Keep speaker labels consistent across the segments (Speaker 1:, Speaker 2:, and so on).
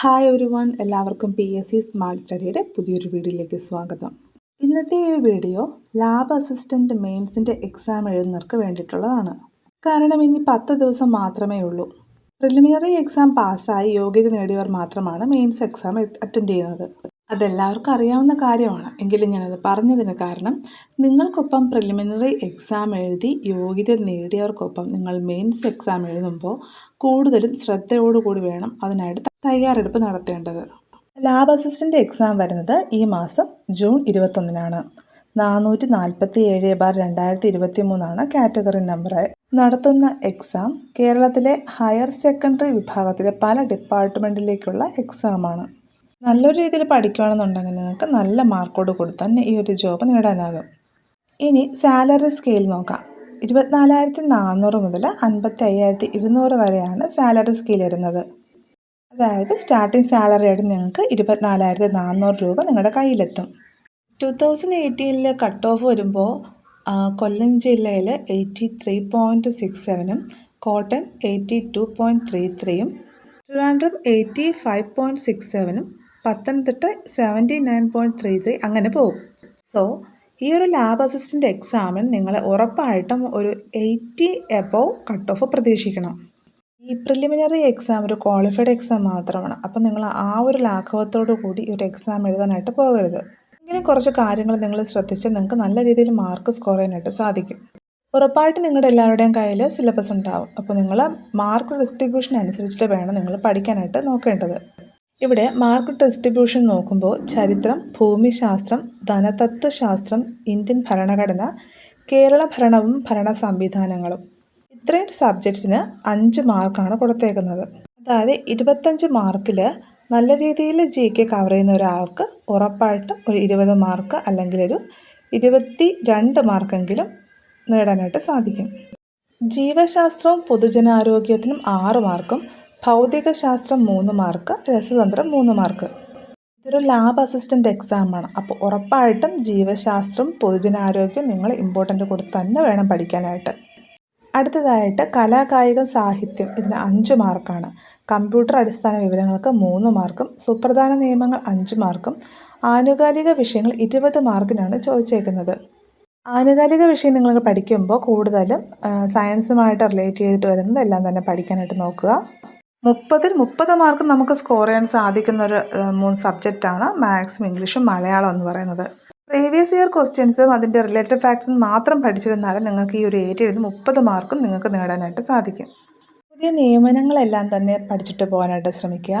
Speaker 1: Hi ഒരു one എല്ലാവർക്കും P S C smart സ്റ്റഡിയുടെ പുതിയൊരു വീഡിയോയിലേക്ക് സ്വാഗതം. ഇന്നത്തെ ഈ വീഡിയോ ലാബ് അസിസ്റ്റന്റ് മെയിൻസിന്റെ എക്സാം എഴുതുന്നവർക്ക് വേണ്ടിയിട്ടുള്ളതാണ്. കാരണം ഇനി പത്ത് ദിവസം മാത്രമേ ഉള്ളൂ. പ്രിലിമിനറി എക്സാം പാസ്സായി യോഗ്യത നേടിയവർ മാത്രമാണ് മെയിൻസ് എക്സാം അറ്റൻഡ് ചെയ്യുന്നത്. അതെല്ലാവർക്കും അറിയാവുന്ന കാര്യമാണ്. എങ്കിലും ഞാനത് പറഞ്ഞതിന് കാരണം നിങ്ങൾക്കൊപ്പം പ്രിലിമിനറി എക്സാം എഴുതി യോഗ്യത നേടിയവർക്കൊപ്പം നിങ്ങൾ മെയിൻസ് എക്സാം എഴുതുമ്പോൾ കൂടുതലും ശ്രദ്ധയോടുകൂടി വേണം അതിനായിട്ട് തയ്യാറെടുപ്പ് നടത്തേണ്ടത്. ലാബ് അസിസ്റ്റന്റ് എക്സാം വരുന്നത് ഈ മാസം ജൂൺ ഇരുപത്തൊന്നിനാണ്. നാനൂറ്റി നാൽപ്പത്തി ഏഴ് ബാർ രണ്ടായിരത്തി ഇരുപത്തി മൂന്നാണ് കാറ്റഗറി നമ്പർ നടത്തുന്ന എക്സാം കേരളത്തിലെ ഹയർ സെക്കൻഡറി വിഭാഗത്തിലെ പല ഡിപ്പാർട്ട്മെന്റിലേക്കുള്ള എക്സാമാണ് നല്ലൊരു രീതിയിൽ പഠിക്കുകയാണെന്നുണ്ടെങ്കിൽ നിങ്ങൾക്ക് നല്ല മാർക്കോട് കൊടുത്താൽ തന്നെ ഈ ഒരു ജോബ് നേടാനാകും. ഇനി സാലറി സ്കെയിൽ നോക്കാം. ഇരുപത്തിനാലായിരത്തി നാനൂറ് മുതൽ അൻപത്തി അയ്യായിരത്തി ഇരുന്നൂറ് വരെയാണ് സാലറി സ്കെയിൽ വരുന്നത്. അതായത് സ്റ്റാർട്ടിംഗ് സാലറി ആയിട്ട് നിങ്ങൾക്ക് ഇരുപത്തിനാലായിരത്തി നാനൂറ് രൂപ നിങ്ങളുടെ കയ്യിലെത്തും. ടു തൗസൻഡ് എയ്റ്റീനിൽ കട്ട് ഓഫ് വരുമ്പോൾ കൊല്ലം ജില്ലയിൽ എയ്റ്റി ത്രീ പോയിന്റ് സിക്സ് സെവനും കോട്ടൺ എയ്റ്റി ടു പോയിന്റ് ത്രീ ത്രീയും Trivandrum eighty five point six സെവനും Pathanamthitta seventy nine point three three അങ്ങനെ പോകും. സോ ഈ ഒരു ലാബ് അസിസ്റ്റന്റ് എക്സാമിന് നിങ്ങൾ ഉറപ്പായിട്ടും ഒരു എയ്റ്റി എബോവ് കട്ട് ഓഫ് പ്രതീക്ഷിക്കണം. ഈ പ്രിലിമിനറി എക്സാം ഒരു ക്വാളിഫൈഡ് എക്സാം മാത്രമാണ്. അപ്പം നിങ്ങൾ ആ ഒരു ലാഘവത്തോടു കൂടി ഒരു എക്സാം എഴുതാനായിട്ട് പോകരുത്. ഇങ്ങനെ കുറച്ച് കാര്യങ്ങൾ നിങ്ങൾ ശ്രദ്ധിച്ച് നിങ്ങൾക്ക് നല്ല രീതിയിൽ മാർക്ക് സ്കോർ ചെയ്യാനായിട്ട് സാധിക്കും. ഉറപ്പായിട്ട് നിങ്ങളുടെ എല്ലാവരുടെയും കയ്യിൽ സിലബസ് ഉണ്ടാവും. അപ്പോൾ നിങ്ങൾ മാർക്ക് ഡിസ്ട്രിബ്യൂഷൻ അനുസരിച്ചിട്ട് വേണം നിങ്ങൾ പഠിക്കാനായിട്ട് നോക്കേണ്ടത്. ഇവിടെ മാർക്ക് ഡിസ്ട്രിബ്യൂഷൻ നോക്കുമ്പോൾ ചരിത്രം ഭൂമിശാസ്ത്രം ധനതത്വശാസ്ത്രം ഇന്ത്യൻ ഭരണഘടന കേരള ഭരണവും ഭരണ സംവിധാനങ്ങളും. ഇത്രയും സബ്ജക്ട്സിന് അഞ്ച് മാർക്കാണ് കൊടുത്തേക്കുന്നത്. അതായത് ഇരുപത്തഞ്ച് മാർക്കിൽ നല്ല രീതിയിൽ ജി കെ കവർ ചെയ്യുന്ന ഒരാൾക്ക് ഉറപ്പായിട്ടും ഒരു ഇരുപത് മാർക്ക് അല്ലെങ്കിൽ ഒരു ഇരുപത്തി രണ്ട് മാർക്കെങ്കിലും നേടാനായിട്ട് സാധിക്കും. ജീവശാസ്ത്രവും പൊതുജനാരോഗ്യത്തിനും ആറ് മാർക്കും ഭൗതികശാസ്ത്രം മൂന്ന് മാർക്ക് രസതന്ത്രം മൂന്ന് മാർക്ക്. ഇതൊരു ലാബ് അസിസ്റ്റന്റ് എക്സാമാണ് അപ്പോൾ ഉറപ്പായിട്ടും ജീവശാസ്ത്രം പൊതുജനാരോഗ്യം നിങ്ങൾ ഇമ്പോർട്ടന്റ് കൊടുത്ത് തന്നെ വേണം പഠിക്കാനായിട്ട്. അടുത്തതായിട്ട് കലാകായിക സാഹിത്യം ഇതിന് അഞ്ച് മാർക്കാണ്. കമ്പ്യൂട്ടർ അടിസ്ഥാന വിവരങ്ങൾക്ക് മൂന്ന് മാർക്കും സുപ്രധാന നിയമങ്ങൾ അഞ്ച് മാർക്കും ആനുകാലിക വിഷയങ്ങൾ ഇരുപത് മാർക്കിനാണ് ചോദിച്ചേക്കുന്നത്. ആനുകാലിക വിഷയം നിങ്ങൾ പഠിക്കുമ്പോൾ കൂടുതലും സയൻസുമായിട്ട് റിലേറ്റ് ചെയ്തിട്ട് വരുന്നത് എല്ലാം തന്നെ പഠിക്കാനായിട്ട് നോക്കുക. മുപ്പതിൽ മുപ്പത് മാർക്ക് നമുക്ക് സ്കോർ ചെയ്യാൻ സാധിക്കുന്ന ഒരു മൂന്ന് സബ്ജക്റ്റാണ് മാത്സും ഇംഗ്ലീഷും മലയാളം എന്ന് പറയുന്നത്. പ്രീവിയസ് ഇയർ ക്വസ്റ്റ്യൻസും അതിന്റെ റിലേറ്റഡ് ഫാക്ട്സും മാത്രം പഠിച്ചിരുന്നാൽ നിങ്ങൾക്ക് ഈ ഒരു ഏരിയയിൽ നിന്ന് മുപ്പത് മാർക്കും നിങ്ങൾക്ക് നേടാനായിട്ട് സാധിക്കും. പുതിയ നിയമനങ്ങളെല്ലാം തന്നെ പഠിച്ചിട്ട് പോകാനായിട്ട് ശ്രമിക്കുക.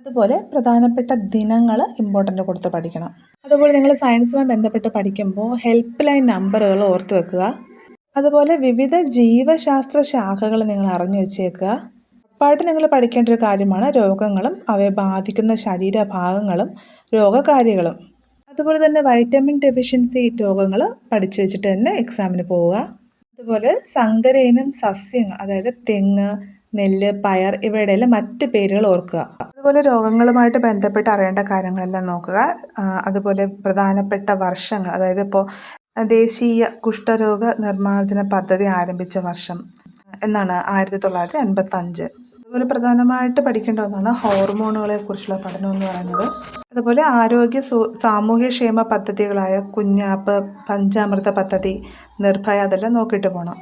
Speaker 1: അതുപോലെ പ്രധാനപ്പെട്ട ദിനങ്ങൾ ഇമ്പോർട്ടന്റ് കൊടുത്ത് പഠിക്കണം. അതുപോലെ നിങ്ങൾ സയൻസുമായി ബന്ധപ്പെട്ട് പഠിക്കുമ്പോൾ ഹെൽപ്പ് ലൈൻ നമ്പറുകൾ ഓർത്ത് വെക്കുക. അതുപോലെ വിവിധ ജീവശാസ്ത്ര ശാഖകൾ നിങ്ങൾ അറിഞ്ഞു വെച്ചേക്കുക. പാട്ട് നിങ്ങൾ പഠിക്കേണ്ട ഒരു കാര്യമാണ് രോഗങ്ങളും അവയെ ബാധിക്കുന്ന ശരീരഭാഗങ്ങളും രോഗകാരികളും അതുപോലെ തന്നെ വൈറ്റമിൻ ഡെഫിഷ്യൻസി രോഗങ്ങൾ പഠിച്ചു വെച്ചിട്ട് തന്നെ എക്സാമിന് പോവുക. അതുപോലെ സങ്കരയിനം സസ്യങ്ങൾ അതായത് തെങ്ങ് നെല്ല് പയർ ഇവയുടെ എല്ലാം മറ്റ് പേരുകൾ ഓർക്കുക. അതുപോലെ രോഗങ്ങളുമായിട്ട് ബന്ധപ്പെട്ട് അറിയേണ്ട കാര്യങ്ങളെല്ലാം നോക്കുക. അതുപോലെ പ്രധാനപ്പെട്ട വർഷങ്ങൾ അതായത് ഇപ്പോൾ ദേശീയ കുഷ്ഠരോഗ നിർമ്മാർജന പദ്ധതി ആരംഭിച്ച വർഷം എന്നാണ് ആയിരത്തി തൊള്ളായിരത്തി അൻപത്തഞ്ച്. അതുപോലെ പ്രധാനമായിട്ട് പഠിക്കേണ്ട ഒന്നാണ് ഹോർമോണുകളെ കുറിച്ചുള്ള പഠനം എന്ന് പറയുന്നത്. അതുപോലെ ആരോഗ്യ സാമൂഹ്യക്ഷേമ പദ്ധതികളായ കുഞ്ഞാപ്പ് പഞ്ചാമൃത പദ്ധതി നിർഭയ അതെല്ലാം നോക്കിയിട്ട് പോകണം